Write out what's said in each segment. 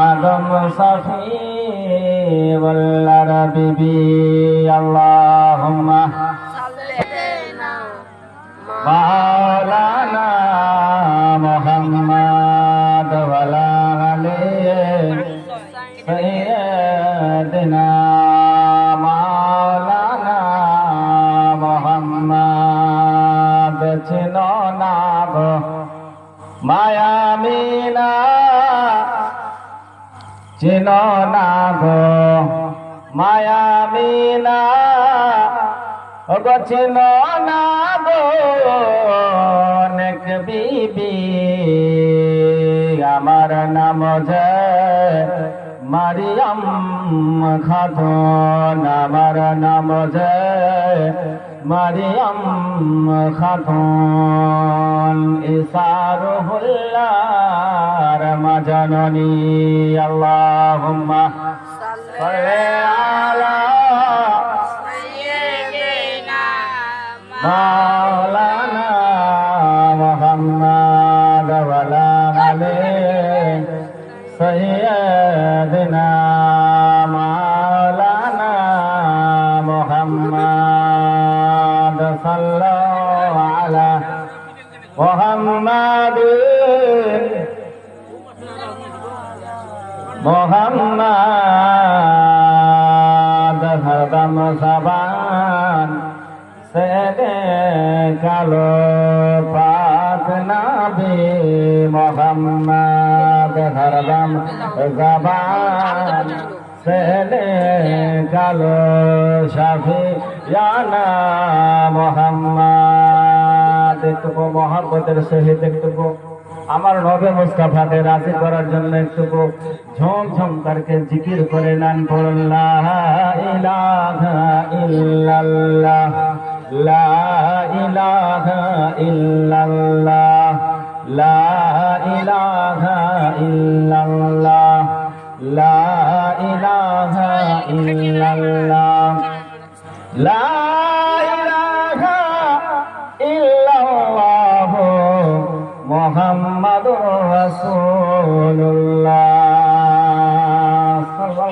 আদম সফি বল্লার বিবি আল্লাহুম্মা মাওলানা মুহাম্মদ ওয়ালা সাইয়্যিদিনা চিনো না গো। মায়ামিনা গো চিনো না গো। অনেক বিবি, আমার নাম যে মারিয়াম খাতুন, আমার নাম যে মারিয়াম খাতুন ইসারুহুল্লার মাজননী আল্লাহুম্মা সাল্লি আলা মাওলানা মুহাম্মদ ওয়ালা আলিহি সাইয়্যিদিনা হরদম সবান সেদে কালো পাক নাবি মোহাম্মদ হরদম জবান সেদে কালো শাফি ইয়ানা মোহাম্মদ। একটু মহাব্বতের সহিত একটু আমার নবে মুস্তাফাকে রাজি করার জন্য একটু ঝম ঝম করকে জিকির করে নেন, পড়ুন, লা ইলাহা ইল্লাল্লাহ, লা ইলাহা ইল্লাল্লাহ, লা ইলাহা ইল্লাল্লাহ, লা ইলাহা ইল্লাল্লাহ, লা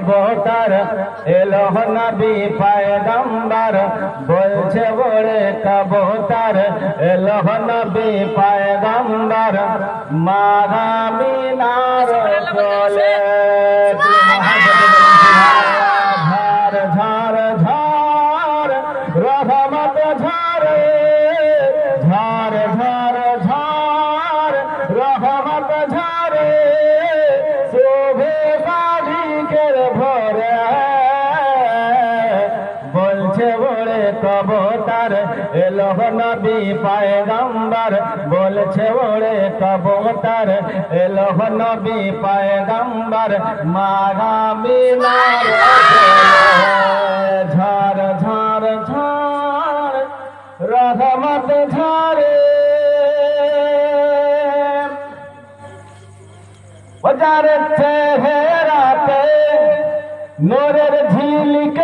বলে এলহ এলো নবী পায়গম্বর বলছে বলে কবতার। এলহ নবী পায়গম্বর মাগামিনার এলো নবী পায়গম্বর বলছে বলে কবতার এলো নবী পায়গম্বর মাগামিনার ঝার ঝার ঝার রহমত ঝারে বাজার চেহারাতে নোরের ঝিলিক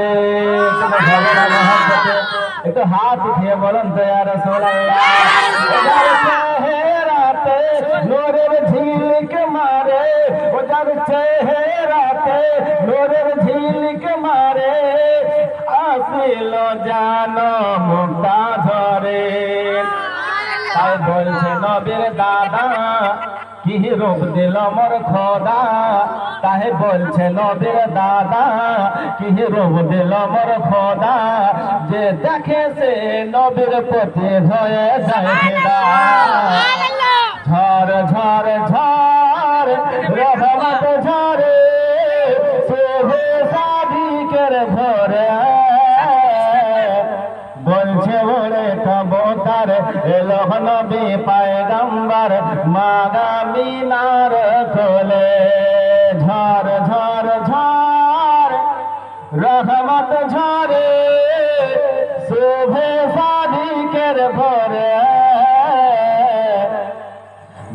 ঝরে একটু হাত উঠিয়ে বলেন তো ইয়ার চেহারাতে নোরের ঝিলিক মারে ওজার চেহারাতে নোরের ঝিলিক মারে আসিল যেন মুক্তা ঝরে তাই বলছে নবীর দাদা কি রূপ দিল মোর খোদা তাহে বলছে নবীর দাদা কি রূপ দিল মোর খোদা যে দেখে সে নবীর প্রতি হয়ে যায় পায়গাম্বার মাগামিনার কোলে ঝড় ঝড় ঝড় রহমত ঝরে, শোভে সাদিকের ভরে।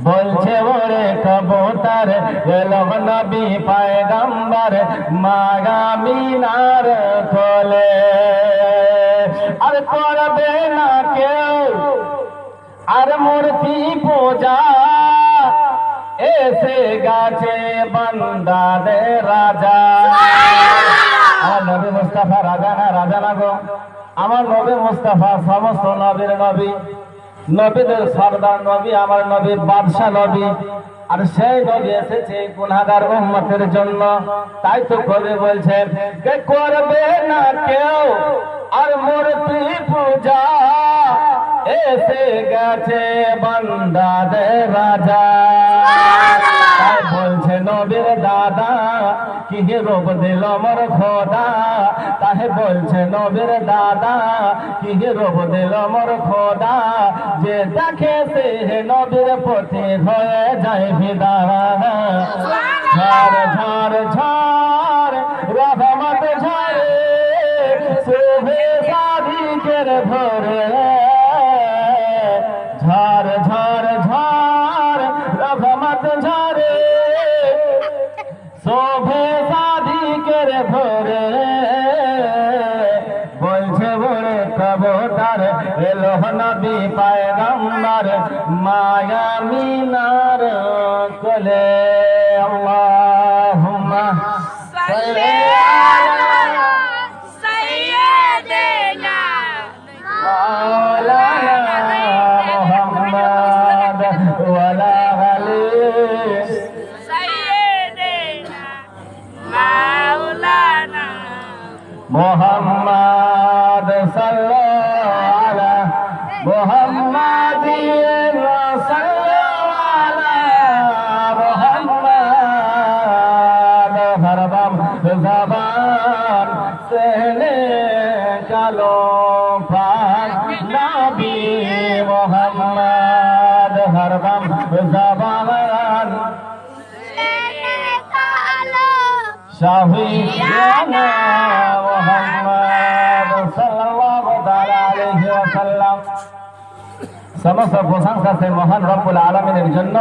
বলছে ওরে কবুতর, এলম নবী পায়গাম্বার মাগামিনার কোলে আর করবে না কেউ আর মূর্তি পূজা, এসে গাছে বন্দাদে রাজা। আমার নবী মুস্তাফা রাজা না রাজা না গো। আমার নবী মুস্তাফা, সমস্ত নবীর নবী। নবীদের সর্দার নবী আমার নবী বাদশাহ নবী। আর সেই নবী এসেছে গুনাগার উম্মতের জন্য। তাই তো কবি বলছে কে করবে না কেউ? আর মূর্তি পূজা এসে গেছে বান্দাদের রাজা। তাই বলছে নবীর দাদা কি রূপ দিল মোর খোদা? তাহে বলছে নবীর দাদা, কি রূপ দিল মোর খোদা? যে দেখে সে নবীর প্রতি হয়ে যায় ফিদা ঝড় ঝড় ঝড়, রহমত ঝরে শোভে সাদিকের ভরে। ঝড় ঝড় ঝড়, রহমত ঝরে শোভে মিনার কোলে জবান সেলে কালো পান নবী মোহাম্মদ হরবাম জবান। শাহী মোহাম্মদ সাল্লাল্লাহু আলাইহি ওয়াসাল্লাম। সমস্ত প্রশংসা সেই মহান রব্বুল আলমিনের জন্য।